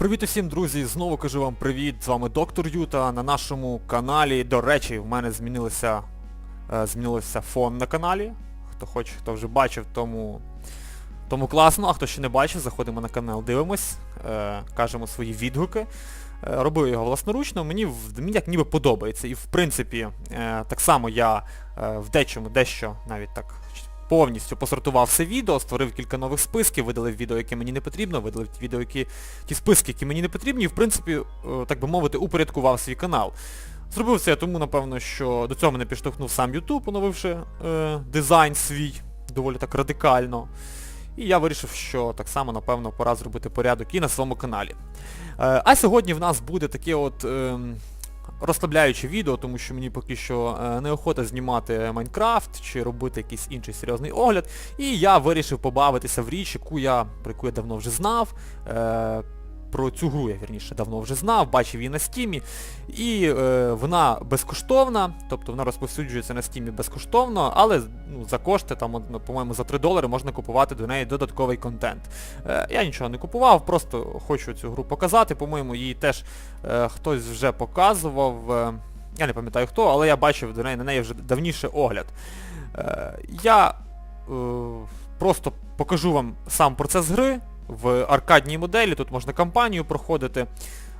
Привіт усім, друзі! Знову кажу вам привіт, з вами доктор Юта на нашому каналі. До речі, в мене змінилося, е, змінився фон на каналі. Хто хоче, хто вже бачив, тому, тому класно, а хто ще не бачив, заходимо на канал, дивимось, е, кажемо свої відгуки. Е, Робив його власноручно, мені, як ніби подобається. І в принципі, е, так само я в дечому, дещо навіть так повністю посортував все відео, створив кілька нових списків, видалив відео, яке мені не потрібно, видалив відео, які, ті списки, які мені не потрібні, і в принципі, е, так би мовити, упорядкував свій канал. Зробив це я тому, напевно, що до цього мене підштовхнув сам YouTube, оновивши е, дизайн свій доволі так радикально. І я вирішив, що так само, напевно, пора зробити порядок і на своєму каналі. Е, а сьогодні в нас буде таке от ем, розслабляюче відео, тому що мені поки що е, неохота знімати Майнкрафт чи робити якийсь інший серйозний огляд. І я вирішив побавитися в річ, яку я, про яку я давно вже знав. Е, про цю гру я вірніше давно вже знав, бачив її на стімі. І е, вона безкоштовна, тобто вона розповсюджується на стімі безкоштовно, але ну, за кошти, там, ну, по-моєму, за 3 долари можна купувати до неї додатковий контент. Е, я нічого не купував, просто хочу цю гру показати, по-моєму, її теж е, хтось вже показував. Е, я не пам'ятаю хто, але я бачив до неї, на неї вже давніше огляд. Е, я е, просто покажу вам сам процес гри в аркадній моделі, тут можна кампанію проходити.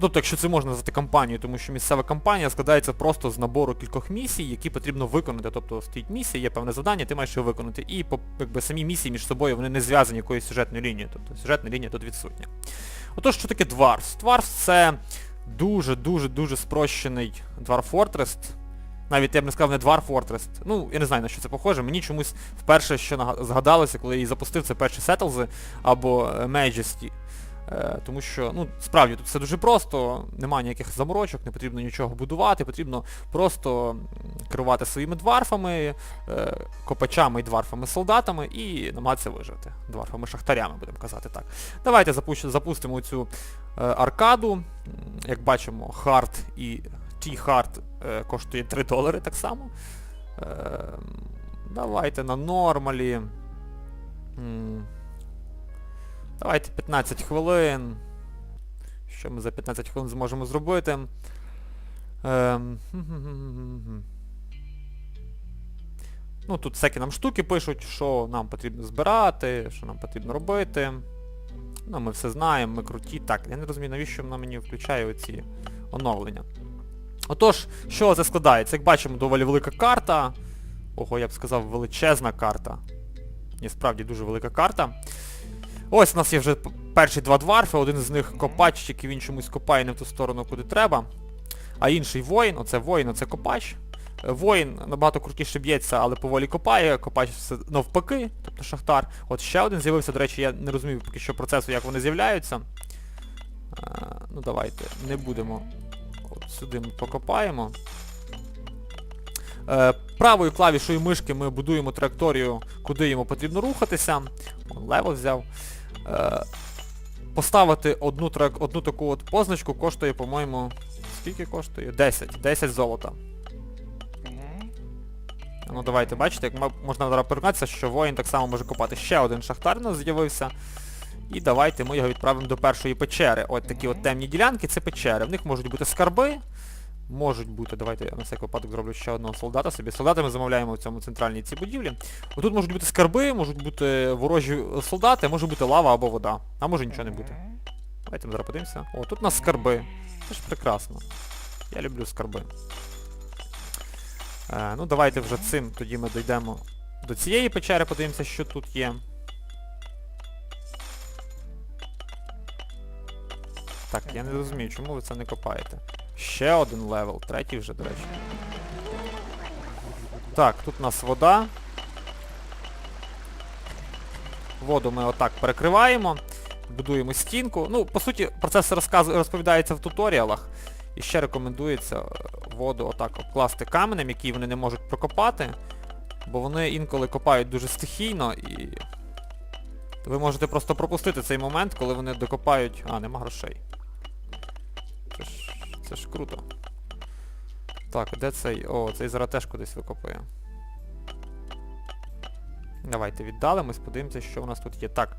Тобто, якщо це можна назвати кампанією, тому що місцева кампанія складається просто з набору кількох місій, які потрібно виконати. Тобто стоїть місія, є певне завдання, ти маєш його виконати. І якби, самі місії між собою вони не зв'язані якоюсь сюжетною лінією. Тобто сюжетна лінія тут відсутня. Отож, що таке Dwarfs? Dwarfs це дуже-дуже-дуже спрощений Dwarf Fortress. Навіть я б не сказав не Dwarf Fortress. Ну, я не знаю на що це похоже. Мені чомусь вперше що згадалося, коли я її запустив, це перші Settles'и або е, Majesty. Е, тому що, ну, справді тут все дуже просто, немає ніяких заморочок, не потрібно нічого будувати, потрібно просто керувати своїми дварфами, е, копачами і дварфами-солдатами і намагатися вижити. Дварфами-шахтарями, будемо казати так. Давайте запустимо цю аркаду. Як бачимо, хард і T-Hard е, коштує 3 долари так само. Е, давайте на нормалі. Давайте 15 хвилин. Що ми за 15 хвилин зможемо зробити? Ем. Ну, тут всякі нам штуки пишуть, що нам потрібно збирати, що нам потрібно робити. Ну, ми все знаємо, ми круті. Так, я не розумію, навіщо вона мені включає оці оновлення. Отож, що це складається? Як бачимо, доволі велика карта. Ого, я б сказав, величезна карта. Ні, справді дуже велика карта. Ось у нас є вже перші два дварфи, один з них копач, тільки він чомусь копає не в ту сторону, куди треба. А інший воїн, оце воїн, оце копач. Е, Воїн набагато крутіше б'ється, але поволі копає, копач все навпаки, тобто шахтар. От ще один з'явився, до речі, я не розумію поки що процесу, як вони з'являються. Е, ну давайте, не будемо. Сюди ми покопаємо. Е, правою клавішою мишки ми будуємо траєкторію, куди йому потрібно рухатися. Он лево взяв. Е, поставити одну, трак, одну таку от позначку коштує, по-моєму, скільки коштує? 10. 10 золота. Ну давайте, бачите, як можна переконатися, що воїн так само може копати. Ще один шахтар у нас з'явився. І давайте ми його відправимо до першої печери. От такі от темні ділянки, це печери. В них можуть бути скарби. Можуть бути, давайте я на всяк випадок зроблю ще одного солдата собі. Солдати ми замовляємо в цьому центральній цій будівлі. Отут можуть бути скарби, можуть бути ворожі солдати, може бути лава або вода. А може нічого не бути. Давайте ми зараз подивимося. О, тут у нас скарби. Це ж прекрасно. Я люблю скарби. Е, ну давайте вже цим тоді ми дійдемо до цієї печери, подивимося, що тут є. Так, я не розумію, чому ви це не копаєте. Ще один левел, третій вже, до речі. Так, тут у нас вода. Воду ми отак перекриваємо, будуємо стінку. Ну, по суті, про це все розказ... розповідається в туторіалах. І ще рекомендується е, воду отак обкласти каменем, який вони не можуть прокопати, бо вони інколи копають дуже стихійно і... Ви можете просто пропустити цей момент, коли вони докопають... А, нема грошей. Це ж, це ж круто. Так, де цей... О, цей зараз теж кудись викопує. Давайте віддалимось, подивимося, що у нас тут є. Так.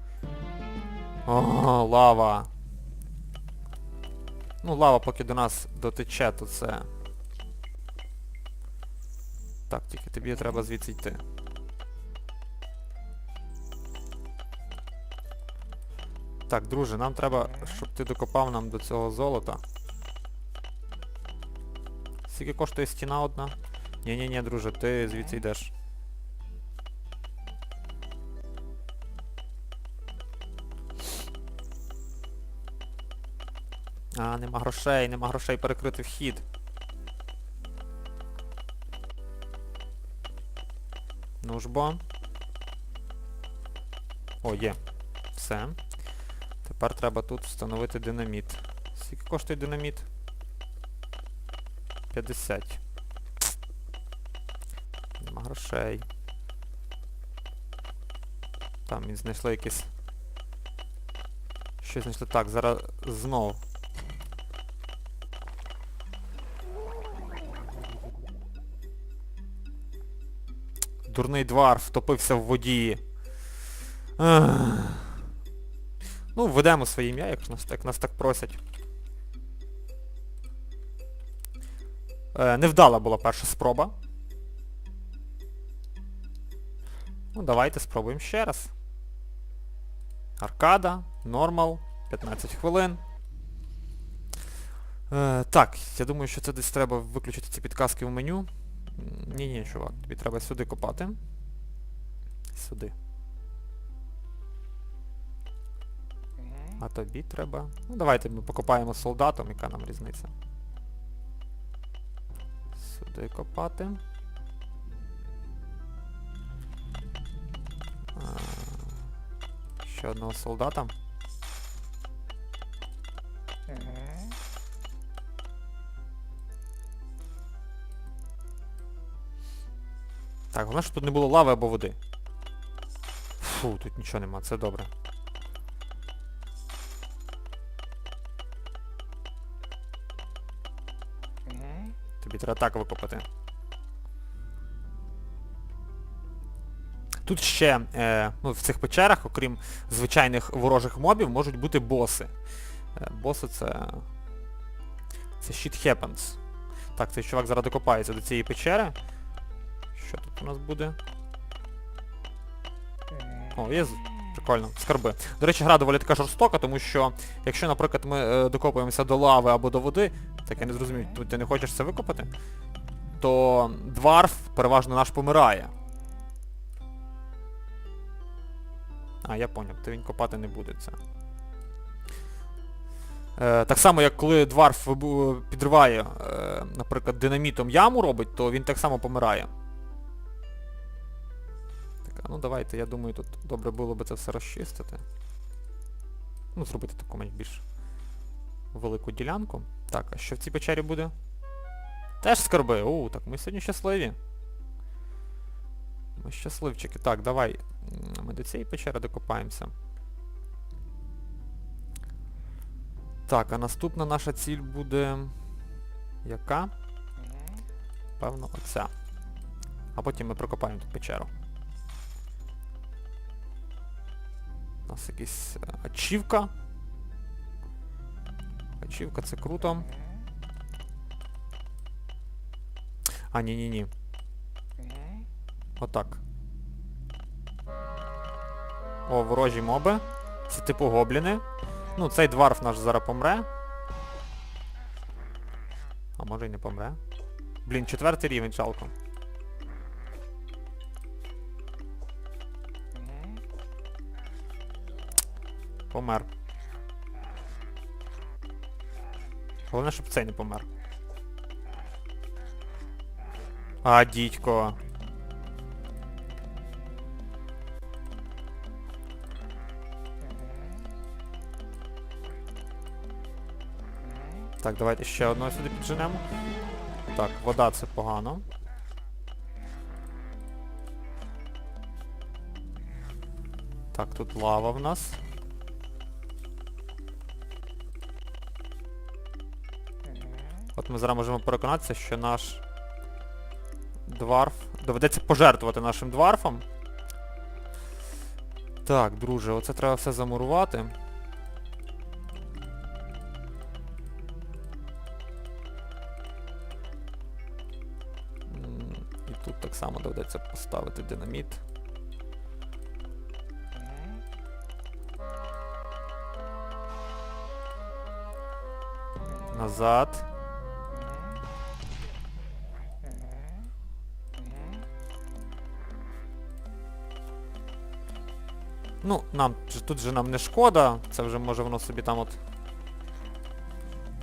О, лава. Ну, лава поки до нас дотече, то це... Так, тільки тобі треба звідси йти. Так, друже, нам треба, щоб ти докопав нам до цього золота. Скільки коштує стіна одна? Ні-ні-ні, друже, ти звідси йдеш. А, нема грошей, нема грошей перекрити вхід. Ну ж бо. О, є. Все. Тепер треба тут встановити динаміт. Скільки коштує динаміт? 50. Нема грошей. Там він знайшли якісь... Щось знайшли. Так, зараз знов. Дурний дварф втопився в воді. Ах. Ну, введемо своє ім'я, як як нас так просять. Невдала була перша спроба. Ну, давайте спробуємо ще раз. Аркада, нормал, 15 хвилин. Е, так, я думаю, що це десь треба виключити ці підказки в меню. Ні-ні, чувак, тобі треба сюди копати. Сюди. А тобі треба... Ну давайте ми покопаємо солдатом, яка нам різниця. Сюди копати. Ще одного солдата. Так, головне, щоб тут не було лави або води. Фу, тут нічого нема, це добре. Тобі викопати. Тут ще е, ну, в цих печерах, окрім звичайних ворожих мобів, можуть бути боси. Е, боси це... Це shit happens. Так, цей чувак зараз докопається до цієї печери. Що тут у нас буде? О, є прикольно, скарби. До речі, гра доволі така жорстока, тому що якщо, наприклад, ми е, докопуємося до лави або до води, так я не зрозумів, тут ти не хочеш це викопати, то дварф переважно наш помирає. А, я поняв, то він копати не буде це. Е, так само, як коли дварф підриває, е, наприклад, динамітом яму робить, то він так само помирає. А ну давайте, я думаю, тут добре було би це все розчистити. Ну, зробити таку менш більш велику ділянку. Так, а що в цій печері буде? Теж скарби. О, так ми сьогодні щасливі. Ми щасливчики. Так, давай. Ми до цієї печери докопаємося. Так, а наступна наша ціль буде... Яка? Певно, оця. А потім ми прокопаємо ту печеру. У нас якась е, ачівка. Ачівка, це круто. А, ні-ні-ні. Отак. О, ворожі моби. Це типу гобліни. Ну, цей дварф наш зараз помре. А може й не помре. Блін, четвертий рівень, жалко. Помер. Головне, щоб цей не помер. А, дідько. Так, давайте ще одного сюди підженемо. Так, вода це погано. Так, тут лава в нас. От ми зараз можемо переконатися, що наш дварф... Доведеться пожертвувати нашим дварфом. Так, друже, оце треба все замурувати. І тут так само доведеться поставити динаміт. Назад. Ну, нам тут же нам не шкода, це вже може воно собі там от...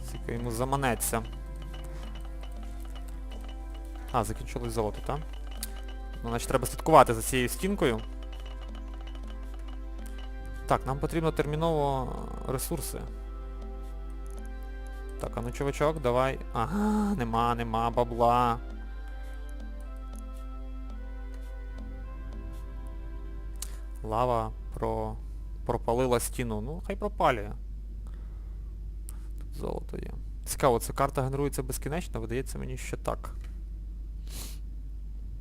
Скільки йому заманеться. А, закінчилось золото, так? Ну, значить треба слідкувати за цією стінкою. Так, нам потрібно терміново ресурси. Так, а ну чувачок, давай. Ага, нема, нема бабла. Лава про... пропалила стіну. Ну, хай пропалює. Тут золото є. Цікаво, ця карта генерується безкінечно, видається мені що так.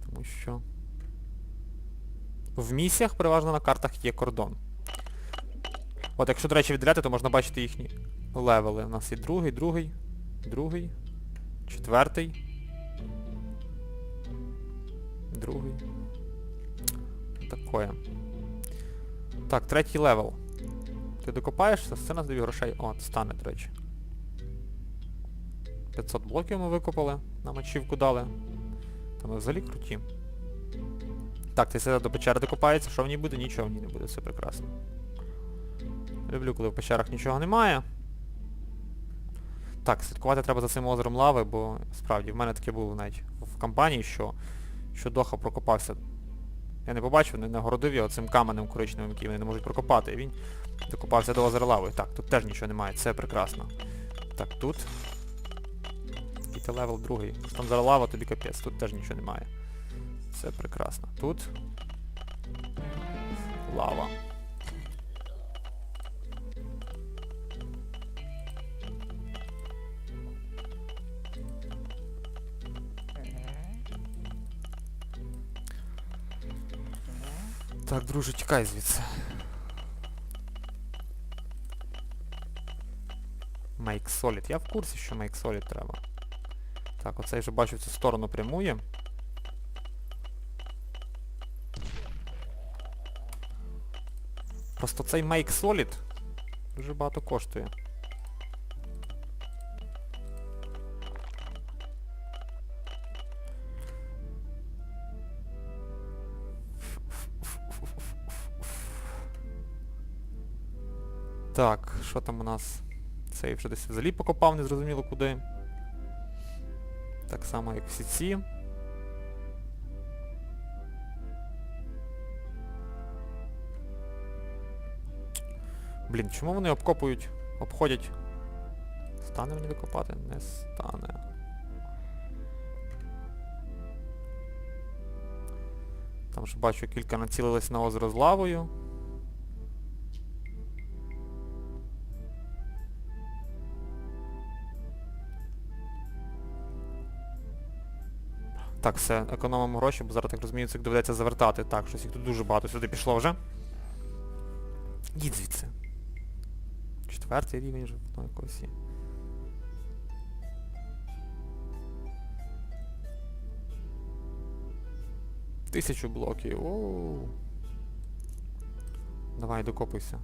Тому що... В місіях переважно на картах є кордон. От, якщо, до речі, віддаляти, то можна бачити їхні левели. У нас є другий, другий, другий, четвертий. Другий. Такое. Так, третій левел. Ти докопаєшся, сцена тобі грошей. О, стане, до речі. 500 блоків ми викопали, нам ачівку дали. Та ми взагалі круті. Так, ти сюди до печери докопається, що в ній буде? Нічого в ній не буде, все прекрасно. Люблю, коли в печерах нічого немає. Так, слідкувати треба за цим озером лави, бо справді в мене таке було навіть в кампанії, що, що Доха прокопався. Я не побачив, не нагородив його цим каменем коричневим, який вони не можуть прокопати. І він докопався до озера. Так, тут теж нічого немає, це прекрасно. Так, тут. І це левел другий. Там зараз лава, тобі капець, тут теж нічого немає. Це прекрасно. Тут. Лава. Так, друже, тікай звідси. Make Solid. Я в курсі, що Make Solid треба. Так, оцей вже бачу в цю сторону прямує. Просто цей Make Solid дуже багато коштує. Так, що там у нас? Цей вже десь взагалі покопав, незрозуміло куди. Так само, як всі ці. Блін, чому вони обкопують, обходять? Стане мені докопати? Не стане. Там ж бачу, кілька націлились на озеро з лавою. Так, все, економимо гроші, бо зараз так розумію, цих доведеться завертати. Так, щось їх тут дуже багато сюди пішло вже. Їдь звідси. Четвертий рівень вже ну, якось є. Тисячу блоків. Оу. Давай, докопуйся.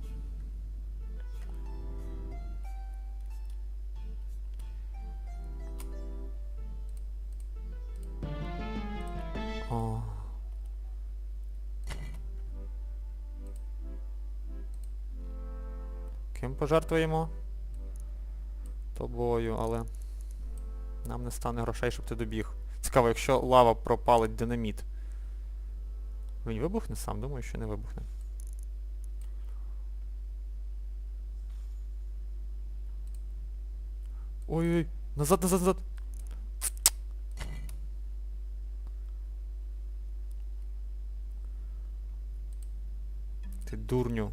Пожертвуємо? Тобою, але нам не стане грошей, щоб ти добіг. Цікаво, якщо лава пропалить динаміт. Він вибухне сам? Думаю, що не вибухне. Ой-ой, назад, назад, назад! Ти дурню.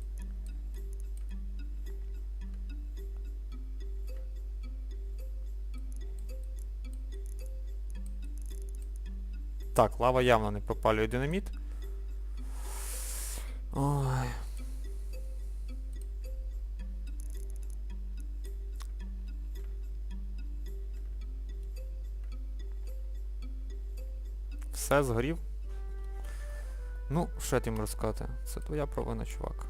Так, лава явно не пропалює динаміт. Ой. Все, згорів. Ну, що тобі можу? Це твоя провина, чувак.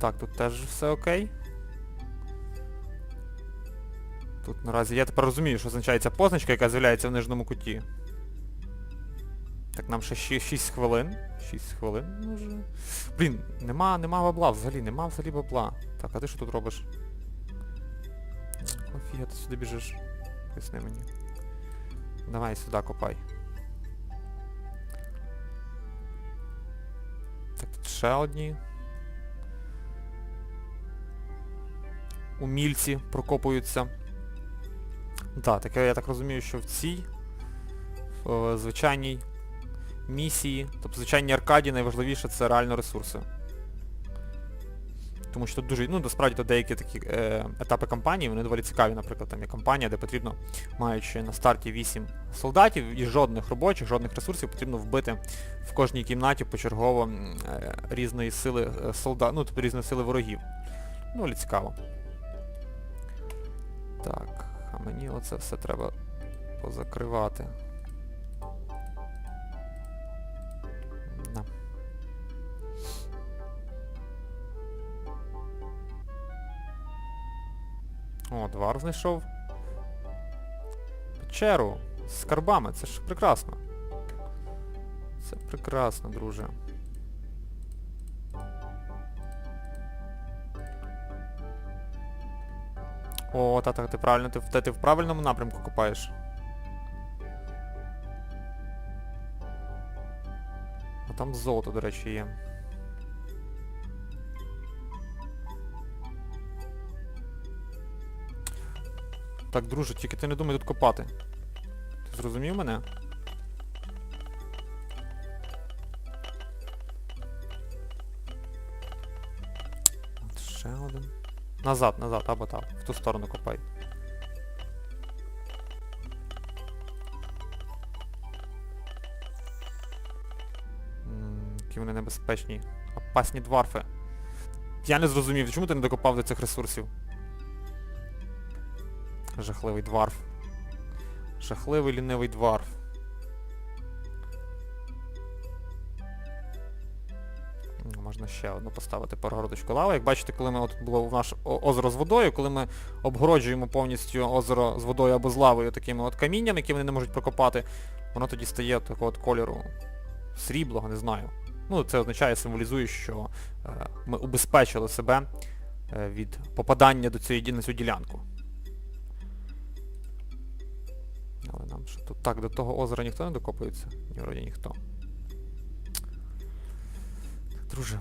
Так, тут теж все окей. Тут наразі я тепер розумію, що означає ця позначка, яка з'являється в нижньому куті. Так, нам ще 6, хвилин. 6 хвилин може. Блін, нема, нема бабла взагалі, нема взагалі бабла. Так, а ти що тут робиш? Офіга, ти сюди біжиш. Поясни мені. Давай сюди копай. Так, тут ще одні. Умільці прокопуються. Так, таке я так розумію, що в цій в звичайній місії, тобто звичайній аркаді найважливіше це реально ресурси. Тому що тут дуже, ну насправді тут деякі такі е, етапи кампанії, вони доволі цікаві, наприклад, там є кампанія, де потрібно, маючи на старті 8 солдатів і жодних робочих, жодних ресурсів, потрібно вбити в кожній кімнаті почергово е, різної сили е, солдат, ну тобто різної сили ворогів. Доволі цікаво. Так, а мені оце все треба позакривати. О, двар знайшов. Печеру з скарбами, це ж прекрасно. Це прекрасно, друже. О, та так, ти правильно, ти, ти в правильному напрямку копаєш. А там золото, до речі, є. Так, друже, тільки ти не думай тут копати. Ти зрозумів мене? Назад, назад, або там. В ту сторону копай. Які вони небезпечні. Опасні дварфи. Я не зрозумів, чому ти не докопав до цих ресурсів? Жахливий дварф. Жахливий лінивий дварф. Можна ще одну поставити перегородочку лави. Як бачите, коли ми от було в наше озеро з водою, коли ми обгороджуємо повністю озеро з водою або з лавою такими от каміннями, які вони не можуть прокопати, воно тоді стає такого от кольору сріблого, не знаю. Ну, це означає, символізує, що е, ми убезпечили себе е, від попадання до цієї, на цю ділянку. Але нам що тут... Так, до того озера ніхто не докопується? Ні, вроді ніхто. Друже,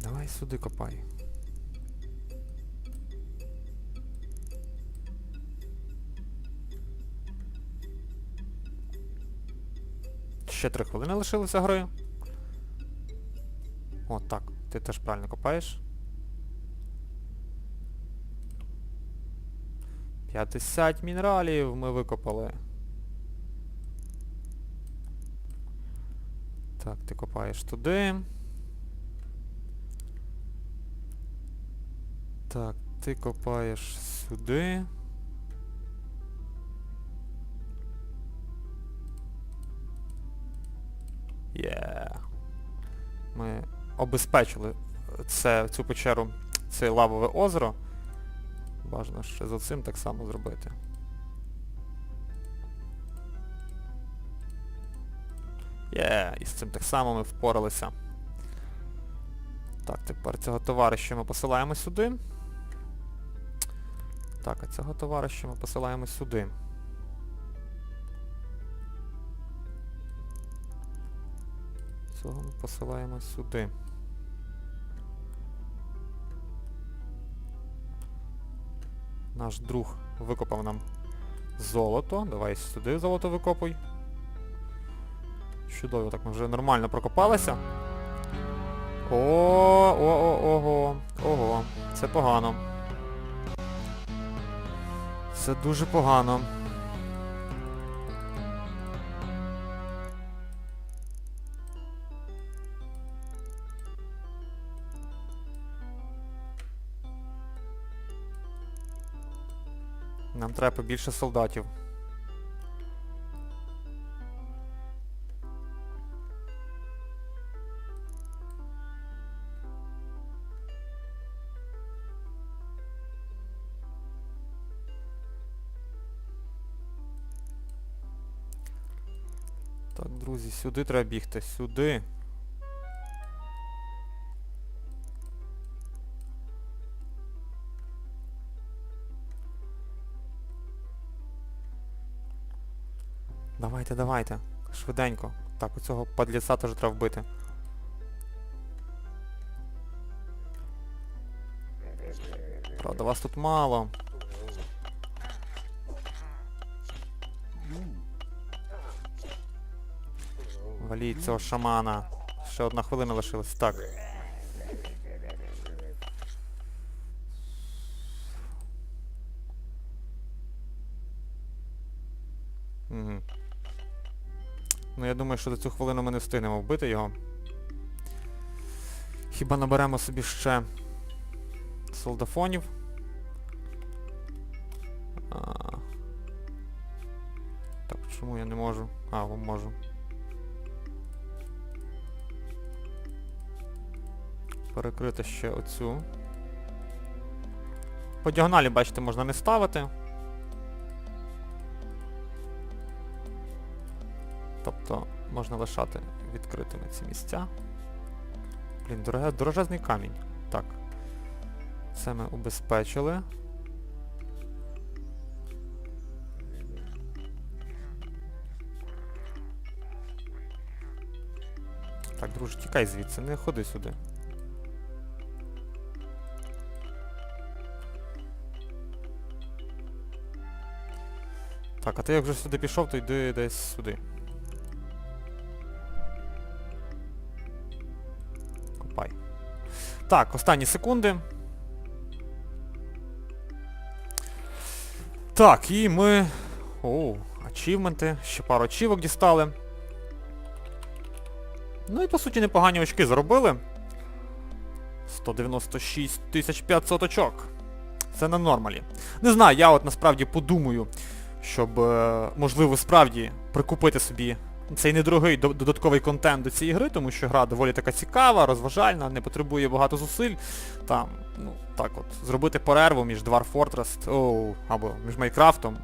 давай сюди копай. Ще три хвилини лишилося гри. О, так, ти теж правильно копаєш. 50 мінералів ми викопали. Так, ти копаєш туди. Так, ти копаєш сюди. Є. Ми обезпечили це, цю печеру, це лавове озеро. Бажано ще за цим так само зробити. Є, і з цим так само ми впоралися. Так, тепер цього товариша ми посилаємо сюди. Так, а цього товариша ми посилаємо сюди. Цього ми посилаємо сюди. Наш друг викопав нам золото. Давай сюди золото викопуй. Чудово, так ми вже нормально прокопалися. О, о, о, ого, ого, це погано. Це дуже погано. Нам треба більше солдатів. Друзі, сюди треба бігти, сюди. Давайте, давайте. Швиденько. Так, оцього падліца теж треба вбити. Правда, вас тут мало. Валіть цього шамана. Ще одна хвилина лишилась. Так. Угу. Ну я думаю, що за цю хвилину ми не встигнемо вбити його. Хіба наберемо собі ще солдафонів. Перекрити ще оцю. По діагоналі, бачите, можна не ставити. Тобто можна лишати відкритими ці місця. Блін, дороге, дорожезний камінь. Так. Це ми убезпечили. Так, друже, тікай звідси, не ходи сюди. Так, а ти як вже сюди пішов, то йди десь сюди. Копай. Так, останні секунди. Так, і ми... Оу, ачівменти. Ще пару ачівок дістали. Ну і по суті непогані очки заробили. 196 500 очок. Це на нормалі. Не знаю, я от насправді подумаю, щоб, е, можливо, справді прикупити собі цей недорогий додатковий контент до цієї гри, тому що гра доволі така цікава, розважальна, не потребує багато зусиль. Там, ну, так от, зробити перерву між Dwarf Fortress, о, або між Майнкрафтом